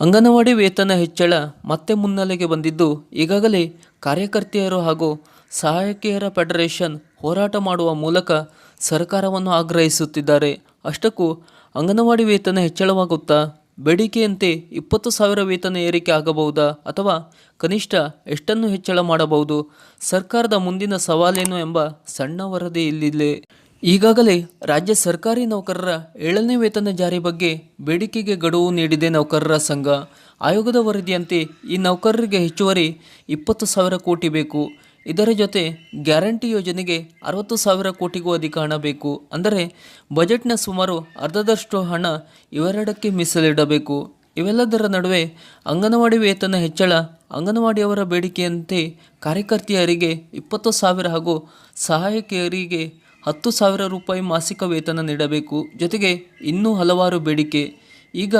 ಅಂಗನವಾಡಿ ವೇತನ ಹೆಚ್ಚಳ ಮತ್ತೆ ಮುನ್ನೆಲೆಗೆ ಬಂದಿದ್ದು ಈಗಾಗಲೇ ಕಾರ್ಯಕರ್ತೆಯರು ಹಾಗೂ ಸಹಾಯಕಿಯರ ಫೆಡರೇಷನ್ ಹೋರಾಟ ಮಾಡುವ ಮೂಲಕ ಸರ್ಕಾರವನ್ನು ಆಗ್ರಹಿಸುತ್ತಿದ್ದಾರೆ. ಅಷ್ಟಕ್ಕೂ ಅಂಗನವಾಡಿ ವೇತನ ಹೆಚ್ಚಳವಾಗುತ್ತಾ ಬೇಡಿಕೆಯಂತೆ ಇಪ್ಪತ್ತು ಸಾವಿರ ವೇತನ ಏರಿಕೆ ಆಗಬಹುದಾ ಅಥವಾ ಕನಿಷ್ಠ ಎಷ್ಟನ್ನು ಹೆಚ್ಚಳ ಮಾಡಬಹುದು? ಸರ್ಕಾರದ ಮುಂದಿನ ಸವಾಲೇನು ಎಂಬ ಸಣ್ಣ ವರದಿ ಇಲ್ಲಿದೆ. ಈಗಾಗಲೇ ರಾಜ್ಯ ಸರ್ಕಾರಿ ನೌಕರರ ಏಳನೇ ವೇತನ ಜಾರಿ ಬಗ್ಗೆ ಬೇಡಿಕೆಗೆ ಗಡುವು ನೀಡಿದೆ ನೌಕರರ ಸಂಘ. ಆಯೋಗದ ವರದಿಯಂತೆ ಈ ನೌಕರರಿಗೆ ಹೆಚ್ಚುವರಿ ಇಪ್ಪತ್ತು ಸಾವಿರ ಕೋಟಿ ಬೇಕು. ಇದರ ಜೊತೆ ಗ್ಯಾರಂಟಿ ಯೋಜನೆಗೆ ಅರವತ್ತು ಸಾವಿರ ಕೋಟಿಗೂ ಅಧಿಕ ಹಣ ಬೇಕು. ಅಂದರೆ ಬಜೆಟ್ನ ಸುಮಾರು ಅರ್ಧದಷ್ಟು ಹಣ ಇವೆರಡಕ್ಕೆ ಮೀಸಲಿಡಬೇಕು. ಇವೆಲ್ಲದರ ನಡುವೆ ಅಂಗನವಾಡಿ ವೇತನ ಹೆಚ್ಚಳ, ಅಂಗನವಾಡಿಯವರ ಬೇಡಿಕೆಯಂತೆ ಕಾರ್ಯಕರ್ತೆಯರಿಗೆ ಇಪ್ಪತ್ತು ಸಾವಿರ ಹಾಗೂ ಸಹಾಯಕಿಯರಿಗೆ ಹತ್ತು ಸಾವಿರ ರೂಪಾಯಿ ಮಾಸಿಕ ವೇತನ ನೀಡಬೇಕು. ಜೊತೆಗೆ ಇನ್ನೂ ಹಲವಾರು ಬೇಡಿಕೆ. ಈಗ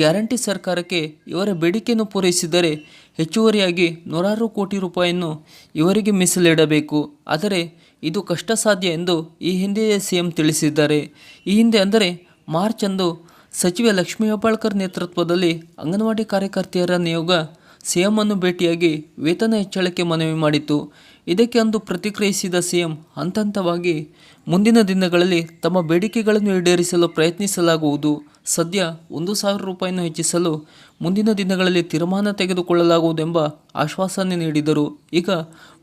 ಗ್ಯಾರಂಟಿ ಸರ್ಕಾರಕ್ಕೆ ಇವರ ಬೇಡಿಕೆಯನ್ನು ಪೂರೈಸಿದರೆ ಹೆಚ್ಚುವರಿಯಾಗಿ ನೂರಾರು ಕೋಟಿ ರೂಪಾಯಿಯನ್ನು ಇವರಿಗೆ ಮೀಸಲಿಡಬೇಕು. ಆದರೆ ಇದು ಕಷ್ಟ ಸಾಧ್ಯ ಎಂದು ಈ ಹಿಂದೆಯೇ ಸಿಎಂ ತಿಳಿಸಿದ್ದಾರೆ. ಈ ಹಿಂದೆ ಅಂದರೆ ಮಾರ್ಚ್ ಅಂದು ಸಚಿವೆ ಲಕ್ಷ್ಮೀ ಹೆಬ್ಬಾಳ್ಕರ್ ನೇತೃತ್ವದಲ್ಲಿ ಅಂಗನವಾಡಿ ಕಾರ್ಯಕರ್ತೆಯರ ನಿಯೋಗ ಸಿಎಂ ಅನ್ನು ಭೇಟಿಯಾಗಿ ವೇತನ ಹೆಚ್ಚಳಕ್ಕೆ ಮನವಿ ಮಾಡಿತ್ತು. ಇದಕ್ಕೆ ಅಂದು ಪ್ರತಿಕ್ರಿಯಿಸಿದ ಸಿಎಂ ಹಂತ ಹಂತವಾಗಿ ಮುಂದಿನ ದಿನಗಳಲ್ಲಿ ತಮ್ಮ ಬೇಡಿಕೆಗಳನ್ನು ಈಡೇರಿಸಲು ಪ್ರಯತ್ನಿಸಲಾಗುವುದು. ಸದ್ಯ ಒಂದು ಸಾವಿರ ರೂಪಾಯಿಯನ್ನು ಹೆಚ್ಚಿಸಲು ಮುಂದಿನ ದಿನಗಳಲ್ಲಿ ತೀರ್ಮಾನ ತೆಗೆದುಕೊಳ್ಳಲಾಗುವುದೆಂಬ ಆಶ್ವಾಸನೆ ನೀಡಿದರು. ಈಗ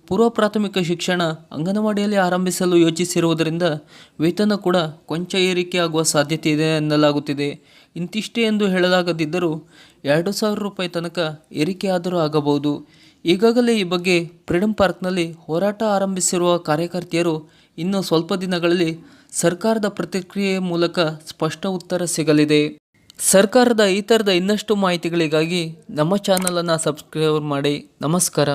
ಪೂರ್ವ ಪ್ರಾಥಮಿಕ ಶಿಕ್ಷಣ ಅಂಗನವಾಡಿಯಲ್ಲಿ ಆರಂಭಿಸಲು ಯೋಚಿಸಿರುವುದರಿಂದ ವೇತನ ಕೂಡ ಕೊಂಚ ಏರಿಕೆಯಾಗುವ ಸಾಧ್ಯತೆ ಇದೆ ಎನ್ನಲಾಗುತ್ತಿದೆ. ಇಂತಿಷ್ಟೇ ಎಂದು ಹೇಳಲಾಗದಿದ್ದರೂ ಎರಡು ಸಾವಿರ ರೂಪಾಯಿ ತನಕ ಏರಿಕೆಯಾದರೂ ಆಗಬಹುದು. ಈಗಾಗಲೇ ಈ ಬಗ್ಗೆ ಫ್ರೀಡಂ ಪಾರ್ಕ್ನಲ್ಲಿ ಹೋರಾಟ ಆರಂಭಿಸಿರುವ ಕಾರ್ಯಕರ್ತೆಯರು ಇನ್ನು ಸ್ವಲ್ಪ ದಿನಗಳಲ್ಲಿ ಸರ್ಕಾರದ ಪ್ರತಿಕ್ರಿಯೆಯ ಮೂಲಕ ಸ್ಪಷ್ಟ ಉತ್ತರ ಸಿಗಲಿದೆ. ಸರ್ಕಾರದ ಈ ಥರದ ಇನ್ನಷ್ಟು ಮಾಹಿತಿಗಳಿಗಾಗಿ ನಮ್ಮ ಚಾನಲನ್ನು ಸಬ್ಸ್ಕ್ರೈಬ್ ಮಾಡಿ. ನಮಸ್ಕಾರ.